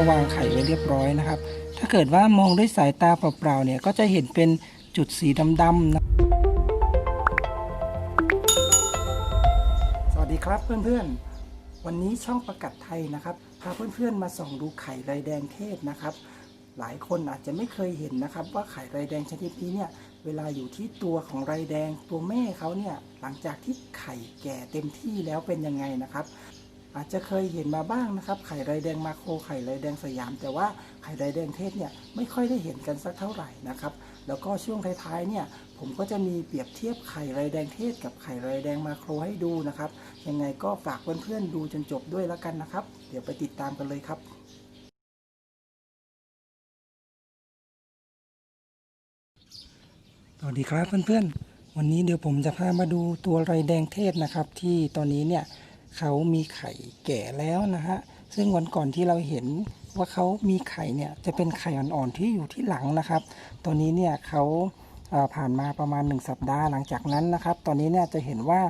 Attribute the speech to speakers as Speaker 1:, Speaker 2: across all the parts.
Speaker 1: เขาวางไข่ไว้เรียบร้อยนะครับ ถ้าเกิดว่ามองด้วยสายตาเปล่าๆเนี่ยก็จะเห็นเป็นจุดสีดำๆนะสวัสดีครับเพื่อนๆ วันนี้ช่องประกัดไทยนะครับพาเพื่อนๆมาส่องดูไข่ไรแดงเทศนะครับ หลายคนอาจจะไม่เคยเห็นนะครับ ว่าไข่ไรแดงชนิดนี้เนี่ยเวลาอยู่ที่ตัวของไรแดงตัวแม่เขาเนี่ยหลังจากที่ไข่แก่เต็มที่แล้วเป็นยังไงนะครับ อาจจะเคยเห็นมาบ้างนะครับ ไข่ไรแดงมาโคไข่ไรแดงสยาม แต่ว่าไข่ไรแดงเทศเนี่ยไม่ค่อยได้เห็นกันสักเท่าไหร่นะครับ แล้วก็ช่วงท้ายๆเนี่ยผมก็จะมีเปรียบเทียบไข่ไรแดงเทศกับไข่ไรแดงมาโครให้ดูนะครับ ยังไงก็ฝากเพื่อนๆดูจนจบด้วยแล้วกันนะครับ เดี๋ยวไปติดตามกันเลยครับสวัสดีครับเพื่อนๆ วันนี้เดี๋ยวผมจะพามาดูตัวไรแดงเทศนะครับ ที่ตอนนี้เนี่ย เขามีไข่แก่แล้วนะฮะซึ่งวันก่อนที่เราเห็นว่าเขามีไข่เนี่ยจะเป็นไข่อ่อนๆที่อยู่ที่หลังนะครับตอนนี้เนี่ยเขาผ่านมาประมาณ 1 สัปดาห์หลังจากนั้นนะครับ ตอนนี้เนี่ยจะเห็นว่า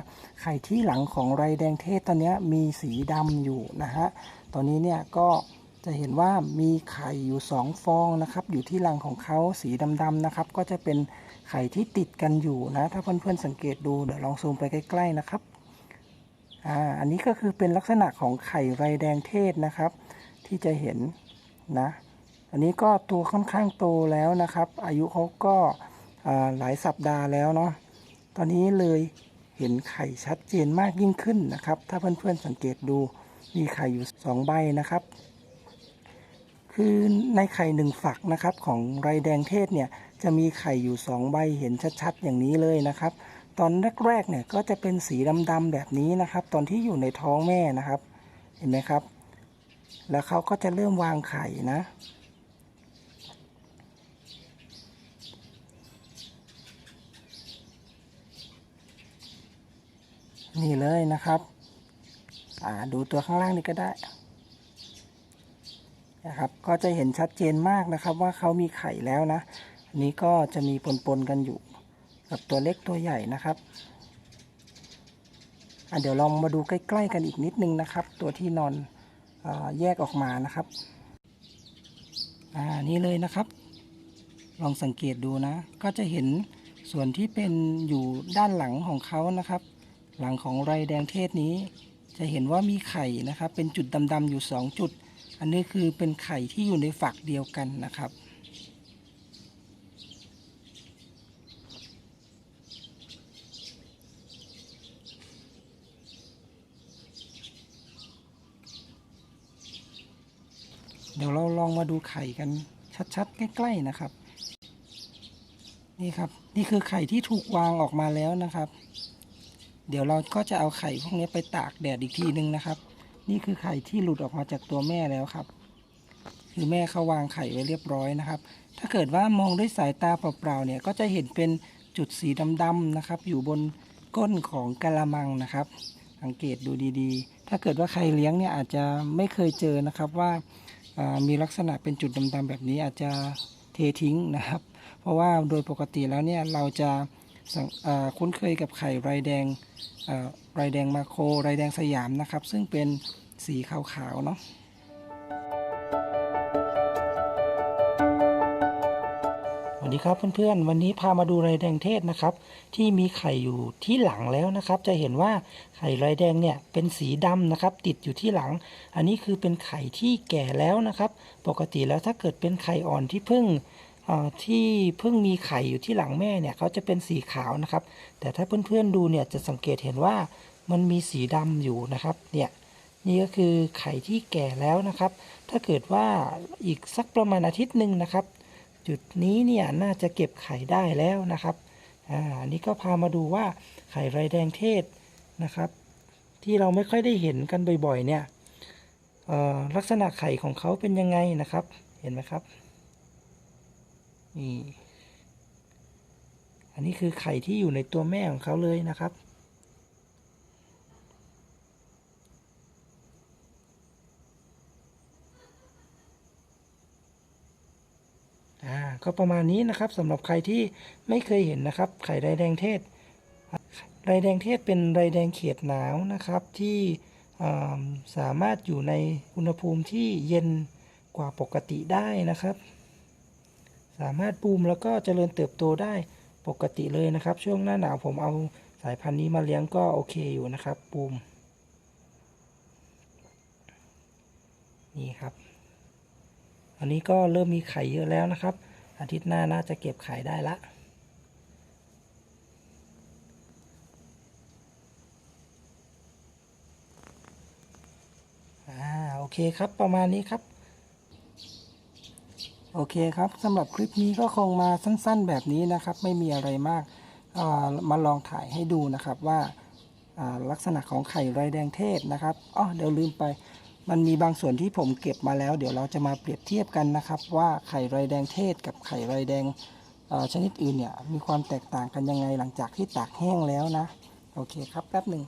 Speaker 1: ไข่ที่หลังของไรแดงเทศตอนนี้มีสีดำอยู่นะฮะ ตอนนี้เนี่ยก็จะเห็นว่ามีไข่อยู่สองฟองนะครับ อยู่ที่รังของเขาสีดำๆนะครับ ก็จะเป็นไข่ที่ติดกันอยู่นะ ถ้าเพื่อนๆสังเกตดูเดี๋ยวลองซูมไปใกล้ ๆ นะครับ อ่าอันนี้ก็คือเป็นลักษณะของไข่ไรแดงเทศนะครับ ที่จะเห็นนะ อันนี้ก็ตัวค่อนข้างโตแล้วนะครับ อายุเขาก็หลายสัปดาห์แล้วเนาะตอนนี้เลยเห็นไข่ชัดเจนมากยิ่งขึ้นนะครับ ถ้าเพื่อนๆสังเกตดูมีไข่อยู่สองใบนะครับ คือในไข่หนึ่งฝักนะครับของไรแดงเทศเนี่ยจะมีไข่อยู่สองใบเห็นชัดๆ อย่างนี้เลยนะครับ ตอนแรกๆเนี่ยก็จะเป็นสีดำๆแบบนี้นะครับ ตอนที่อยู่ในท้องแม่นะครับ เห็นไหมครับ แล้วเขาก็จะเริ่มวางไข่นะ นี่เลยนะครับ อ่าดูตัวข้างล่างนี่ก็ได้นะครับก็จะเห็นชัดเจนมากนะครับว่าเขามีไข่แล้วนะนนี้ก็จะมีปนๆกันอยู่ กับตัวเล็กตัวใหญ่นะครับอะเดี๋ยวลองมาดูใกล้ๆกันอีกนิดนึงนะครับ ตัวที่นอนอแยกออกมานะครับอ่านี่เลยนะครับ ลองสังเกตดูนะ ก็จะเห็นส่วนที่เป็นอยู่ด้านหลังของเขานะครับ หลังของไรแดงเทศนี้ จะเห็นว่ามีไข่นะครับ เป็นจุดดำๆอยู่สองจุด อันนี้คือเป็นไข่ที่อยู่ในฝักเดียวกันนะครับ ดี๋ยวเราลองมาดูไข่กันชัดๆ ใกล้ๆนะครับ นี่ครับ นี่คือไข่ที่ถูกวางออกมาแล้วนะครับ เดี๋ยวเราก็จะเอาไข่พวกนี้ไปตากแดดอีกทีนึงนะครับ นี่คือไข่ที่หลุดออกมาจากตัวแม่แล้วครับ คือแม่เขาวางไข่ไว้เรียบร้อยนะครับ ถ้าเกิดว่ามองด้วยสายตาเปล่าๆเนี่ยก็จะเห็นเป็นจุดสีดำๆนะครับ อยู่บนก้นของกะละมังนะครับ สังเกตดูดีๆ ถ้าเกิดว่าใครเลี้ยงเนี่ยอาจจะไม่เคยเจอนะครับว่าอ่า มีลักษณะเป็นจุดดำๆแบบนี้อาจจะเททิ้งนะครับ เพราะว่าโดยปกติแล้วเนี่ยเราจะาคุ้นเคยกับไข่ไรแดงไรแดงมาโคไรแดงสยามนะครับ ซึ่งเป็นสีขาวๆเนาะ ดีครับเพื่อนๆ วันนี้พามาดูไรแดงเทศนะครับ ที่มีไข่อยู่ที่หลังแล้วนะครับ จะเห็นว่าไข่ไรแดงเนี่ยเป็นสีดำนะครับ ติดอยู่ที่หลัง อันนี้คือเป็นไข่ที่แก่แล้วนะครับ ปกติแล้วถ้าเกิดเป็นไข่อ่อนที่เพิ่งที่เพิ่งมีไข่อยู่ที่หลังแม่เนี่ยเขาจะเป็นสีขาวนะครับ แต่ถ้าเพื่อนๆดูเนี่ยจะสังเกตเห็นว่ามันมีสีดำอยู่นะครับเนี่ยนี่ก็คือไข่ที่แก่แล้วนะครับ ถ้าเกิดว่าอีกสักประมาณอาทิตย์หนึ่งนะครับ จุดนี้เนี่ยน่าจะเก็บไข่ได้แล้วนะครับอ่าอันนี้ก็พามาดูว่าไข่ไรแดงเทศนะครับ ที่เราไม่ค่อยได้เห็นกันบ่อยๆ เนี่ยลักษณะไข่ของเขาเป็นยังไงนะครับ เห็นไหมครับนี่อันนี้คือไข่ที่อยู่ในตัวแม่ของเขาเลยนะครับ ก็ประมาณนี้นะครับสำหรับใครที่ไม่เคยเห็นนะครับ ไข่ไรแดงเทศไรแดงเทศเป็นไรแดงเขียดหนาวนะครับที่สามารถอยู่ในอุณหภูมิที่เย็นกว่าปกติได้นะครับ สามารถบูมแล้วก็เจริญเติบโตได้ปกติเลยนะครับ ช่วงหน้าหนาวผมเอาสายพันธุ์นี้มาเลี้ยงก็โอเคอยู่นะครับบูมนี่ครับ อันนี้ก็เริ่มมีไข่เยอะแล้วนะครับ อาทิตย์หน้าน่าจะเก็บไข่ได้ละอ่าโอเคครับประมาณนี้ครับ โอเคครับสำหรับคลิปนี้ก็คงมาสั้นๆแบบนี้นะครับ ไม่มีอะไรมากอ่ามาลองถ่ายให้ดูนะครับว่าอ่าลักษณะของไข่ไรแดงเทศนะครับอ๋อเดี๋ยวลืมไป มันมีบางส่วนที่ผมเก็บมาแล้ว เดี๋ยวเราจะมาเปรียบเทียบกันนะครับ ว่าไข่ไรแดงเทศกับไข่ไรแดงชนิดอื่นเนี่ยมีความแตกต่างกันยังไงหลังจากที่ตากแห้งแล้วนะ โอเคครับแป๊บหนึ่ง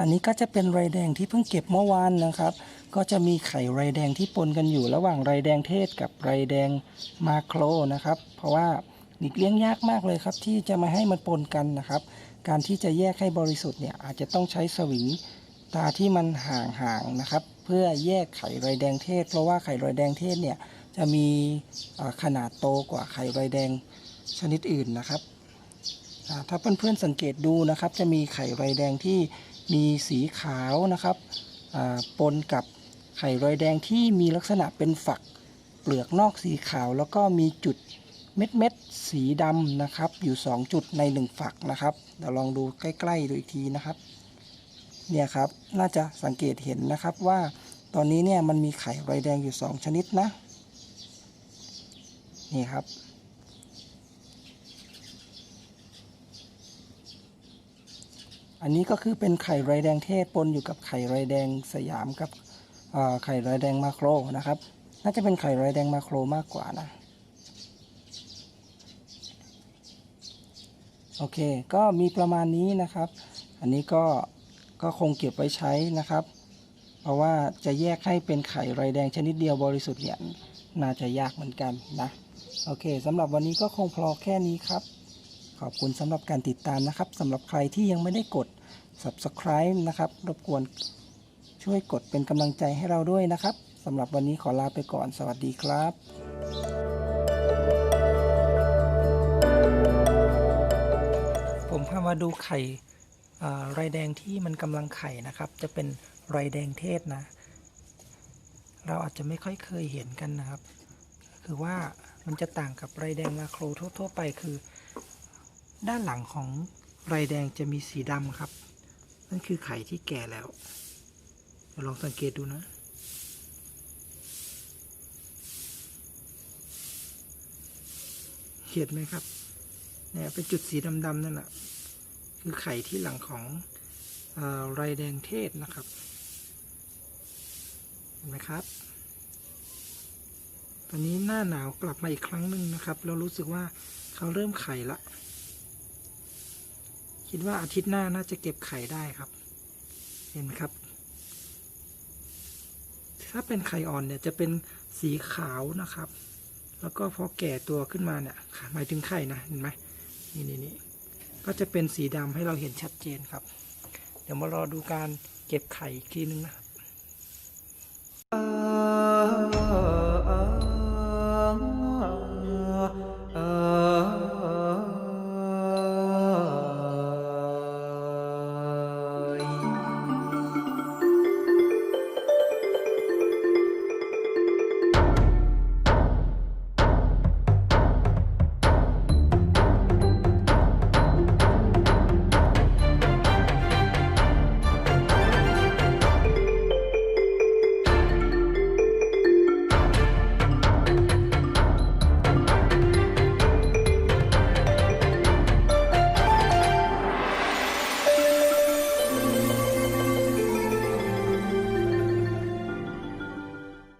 Speaker 1: อันนี้ก็จะเป็นไรแดงที่เพิ่งเก็บเมื่อวานนะครับ ก็จะมีไข่ไรแดงที่ปนกันอยู่ระหว่างไรแดงเทศกับไรแดงมาโครนะครับ เพราะว่าหลีกเลี่ยงยากมากเลยครับ ที่จะมาให้มันปนกันนะครับ การที่จะแยกให้บริสุทธิ์เนี่ยอาจจะต้องใช้สวิง ตาที่มันห่างๆนะครับ เพื่อแยกไข่ไรแดงเทศ เพราะว่าไข่ไรแดงเทศเนี่ยจะมีขนาดโตกว่าไข่ไรแดงชนิดอื่นนะครับถ้าเพื่อนๆสังเกตดูนะครับ จะมีไข่ไรแดงที่มีสีขาวนะครับปนกับไข่ไรแดงที่มีลักษณะเป็นฝักเปลือกนอกสีขาว แล้วก็มีจุดเม็ดเม็ดๆสีดำนะครับ อยู่ 2 จุดใน 1 ฝักนะครับเดี๋ยวลองดูใกล้ ๆ ดูอีกทีนะครับ เนี่ยครับน่าจะสังเกตเห็นนะครับว่าตอนนี้เนี่ยมันมีไข่ไรแดงอยู่ 2 ชนิดนะ นี่ครับ อันนี้ก็คือเป็นไข่ไรแดงเทศปนอยู่กับไข่ไรแดงสยามกับไข่ไรแดงมาโครนะครับ น่าจะเป็นไข่ไรแดงมาโครมากกว่านะโอเค ก็มีประมาณนี้นะครับ อันนี้ก็ ก็คงเก็บไว้ใช้นะครับ เพราะว่าจะแยกให้เป็นไข่ไรแดงชนิดเดียวบริสุทธิ์เนี่ยน่าจะยากเหมือนกันนะ โอเคสำหรับวันนี้ก็คงพอแค่นี้ครับ ขอบคุณสำหรับการติดตามนะครับสำหรับใครที่ยังไม่ได้กด subscribe นะครับรบกวนช่วยกดเป็นกำลังใจให้เราด้วยนะครับสำหรับวันนี้ขอลาไปก่อนสวัสดีครับผมพามาดูไข่ ไรแดงที่มันกำลังไข่นะครับ จะเป็นไรแดงเทศนะ เราอาจจะไม่ค่อยเคยเห็นกันนะครับ คือว่ามันจะต่างกับไรแดงมาโครทั่ว ๆ ไปคือ ด้านหลังของไรแดงจะมีสีดำครับ นั่นคือไข่ที่แก่แล้วเดี๋ยวลองสังเกตดูนะเห็นไหมครับเนี่ยเป็นจุดสีดำๆนั่นแหละ คือไข่ที่หลังของอไรแดงเทศนะครับ เห็นไหมครับ ตอนนี้หน้าหนาวกลับมาอีกครั้งหนึ่งนะครับ เรารู้สึกว่าเขาเริ่มไข่ละ คิดว่าอาทิตย์หน้าน่าจะเก็บไข่ได้ครับ เห็นไหมครับ ถ้าเป็นไข่อ่อนเนี่ยจะเป็นสีขาวนะครับ แล้วก็พอแก่ตัวขึ้นมาเนี่ยหมายถึงไข่นะ เห็นไหมนี่นี่นี่ ก็จะเป็นสีดำให้เราเห็นชัดเจนครับ เดี๋ยวมารอดูการเก็บไข่อีกทีนึงนะอ